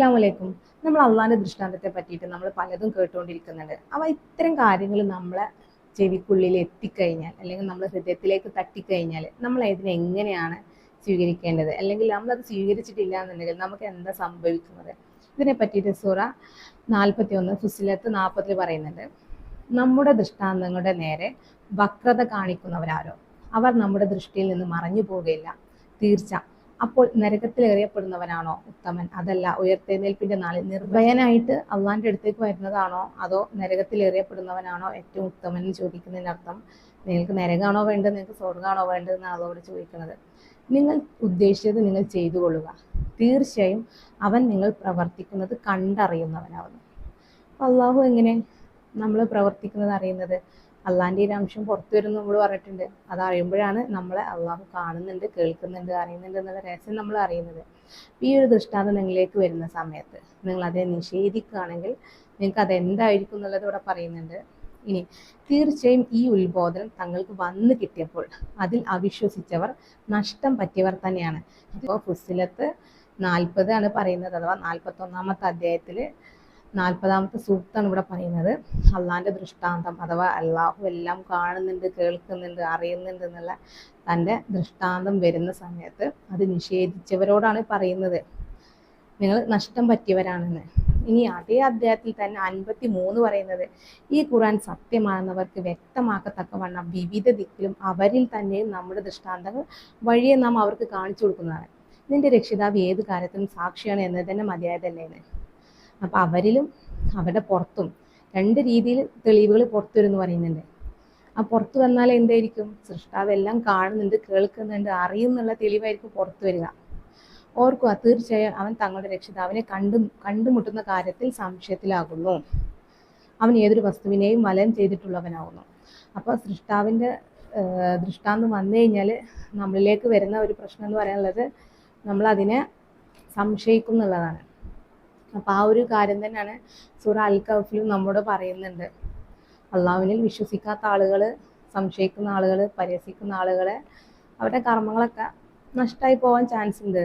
അസ്സാം വലൈക്കും നമ്മൾ അള്ളാഹിന്റെ ദൃഷ്ടാന്തത്തെ പറ്റിയിട്ട് നമ്മൾ പലതും കേട്ടുകൊണ്ടിരിക്കുന്നുണ്ട്. അവ ഇത്തരം കാര്യങ്ങൾ നമ്മളെ ചെവിക്കുള്ളിൽ എത്തിക്കഴിഞ്ഞാൽ അല്ലെങ്കിൽ നമ്മൾ ഹൃദയത്തിലേക്ക് തട്ടിക്കഴിഞ്ഞാൽ നമ്മൾ ഇതിനെ എങ്ങനെയാണ് സ്വീകരിക്കേണ്ടത്? അല്ലെങ്കിൽ നമ്മളത് സ്വീകരിച്ചിട്ടില്ല എന്നുണ്ടെങ്കിൽ നമുക്ക് എന്താ സംഭവിക്കുന്നത്? ഇതിനെ പറ്റിയിട്ട് സൂറ നാൽപ്പത്തി ഒന്ന് ഫുസിലത്ത് നാൽപ്പതിൽ പറയുന്നുണ്ട്. നമ്മുടെ ദൃഷ്ടാന്തങ്ങളുടെ നേരെ വക്രത കാണിക്കുന്നവരാരോ? അവർ നമ്മുടെ ദൃഷ്ടിയിൽ നിന്ന് മറഞ്ഞു പോകുകയില്ല തീർച്ച. അപ്പോൾ നരകത്തിൽ എറിയപ്പെടുന്നവനാണോ ഉത്തമൻ? അതല്ല ഉയർത്തെഴുന്നേൽപ്പിന്റെ നാളിൽ നിർഭയനായിട്ട് അള്ളാന്റെ അടുത്തേക്ക് വരുന്നതാണോ? അതോ നരകത്തിൽ എറിയപ്പെടുന്നവനാണോ ഏറ്റവും ഉത്തമൻ എന്ന് ചോദിക്കുന്നതിനർത്ഥം നിങ്ങൾക്ക് നരകാണോ വേണ്ടത്? നിങ്ങൾക്ക് സ്വർഗമാണോ വേണ്ടത് എന്നാണ് അതോട് ചോദിക്കുന്നത്. നിങ്ങൾ ഉദ്ദേശിച്ചത് നിങ്ങൾ ചെയ്തു കൊള്ളുക തീർച്ചയായും അവൻ നിങ്ങൾ പ്രവർത്തിക്കുന്നത് കണ്ടറിയുന്നവനാവുന്നു. അള്ളാഹു എങ്ങനെ നമ്മൾ പ്രവർത്തിക്കുന്നത് അറിയുന്നത്. അള്ളാന്റെ ഒരു അംശം പുറത്തു വരും നമ്മൾ പറഞ്ഞിട്ടുണ്ട്. അത് അറിയുമ്പോഴാണ് നമ്മളെ അള്ളാഹു കാണുന്നുണ്ട് കേൾക്കുന്നുണ്ട് അറിയുന്നുണ്ട് എന്നുള്ള രഹസ്യം നമ്മൾ അറിയുന്നത്. ഈ ഒരു ദൃഷ്ടാന്തം നിങ്ങളിലേക്ക് വരുന്ന സമയത്ത് നിങ്ങൾ അതിനെ നിഷേധിക്കുകയാണെങ്കിൽ നിങ്ങൾക്ക് അത് എന്തായിരിക്കും എന്നുള്ളത് ഇവിടെ പറയുന്നുണ്ട്. ഇനി തീർച്ചയായും ഈ ഉത്ബോധനം തങ്ങൾക്ക് വന്നു കിട്ടിയപ്പോൾ അതിൽ അവിശ്വസിച്ചവർ നഷ്ടം പറ്റിയവർ തന്നെയാണ്. ഇപ്പോൾ ഫുസിലത്ത് നാൽപ്പത് ആണ് പറയുന്നത് അഥവാ നാൽപ്പത്തൊന്നാമത്തെ അധ്യായത്തിൽ നാൽപ്പതാമത്തെ സൂക്താണ് ഇവിടെ പറയുന്നത്. അള്ളാഹിന്റെ ദൃഷ്ടാന്തം അഥവാ അള്ളാഹു എല്ലാം കാണുന്നുണ്ട് കേൾക്കുന്നുണ്ട് അറിയുന്നുണ്ട് എന്നുള്ള തന്റെ ദൃഷ്ടാന്തം വരുന്ന സമയത്ത് അത് നിഷേധിച്ചവരോടാണ് പറയുന്നത്. നിങ്ങൾ നഷ്ടം പറ്റിയവരാണെന്ന്. ഇനി അതേ അധ്യായത്തിൽ തന്നെ അൻപത്തി മൂന്ന് പറയുന്നത് ഈ ഖുറാൻ സത്യമാണെന്നവർക്ക് വ്യക്തമാക്കത്തക്കവണ്ണം വിവിധ ദിക്കിലും അവരിൽ തന്നെയും നമ്മുടെ ദൃഷ്ടാന്തങ്ങൾ വഴിയെ നാം അവർക്ക് കാണിച്ചു കൊടുക്കുന്നതാണ്. നിന്റെ രക്ഷിതാവ് ഏത് കാര്യത്തിലും സാക്ഷിയാണ് എന്നത് തന്നെ മതിയായതല്ലേന്ന്. അപ്പൊ അവരിലും അവരുടെ പുറത്തും രണ്ട് രീതിയിൽ തെളിവുകൾ പുറത്തു വരും പറയുന്നുണ്ട്. ആ പുറത്തു വന്നാൽ എന്തായിരിക്കും? സൃഷ്ടാവ് എല്ലാം കാണുന്നുണ്ട് കേൾക്കുന്നുണ്ട് അറിയുന്നുള്ള തെളിവായിരിക്കും പുറത്തു വരിക. ഓർക്കുക തീർച്ചയായും അവൻ തങ്ങളുടെ രക്ഷിതാവിനെ കണ്ടു കണ്ടുമുട്ടുന്ന കാര്യത്തിൽ സംശയത്തിലാകുന്നു. അവൻ ഏതൊരു വസ്തുവിനെയും വലയം ചെയ്തിട്ടുള്ളവനാകുന്നു അപ്പോൾ സൃഷ്ടാവിന്റെ ദൃഷ്ടാന്തം വന്നു കഴിഞ്ഞാൽ നമ്മളിലേക്ക് വരുന്ന ഒരു പ്രശ്നം എന്ന് പറയാനുള്ളത് നമ്മൾ അതിനെ സംശയിക്കും എന്നുള്ളതാണ് അപ്പോൾ ആ ഒരു കാര്യം തന്നെയാണ് സൂറ അൽ കഫിലും നമ്മോട് പറയുന്നുണ്ട്. അള്ളാഹുവിനിൽ വിശ്വസിക്കാത്ത ആളുകൾ സംശയിക്കുന്ന ആളുകൾ പരിഹസിക്കുന്ന ആളുകളെ അവരുടെ കർമ്മങ്ങളൊക്കെ നഷ്ടമായി പോകാൻ ചാൻസ് ഉണ്ട്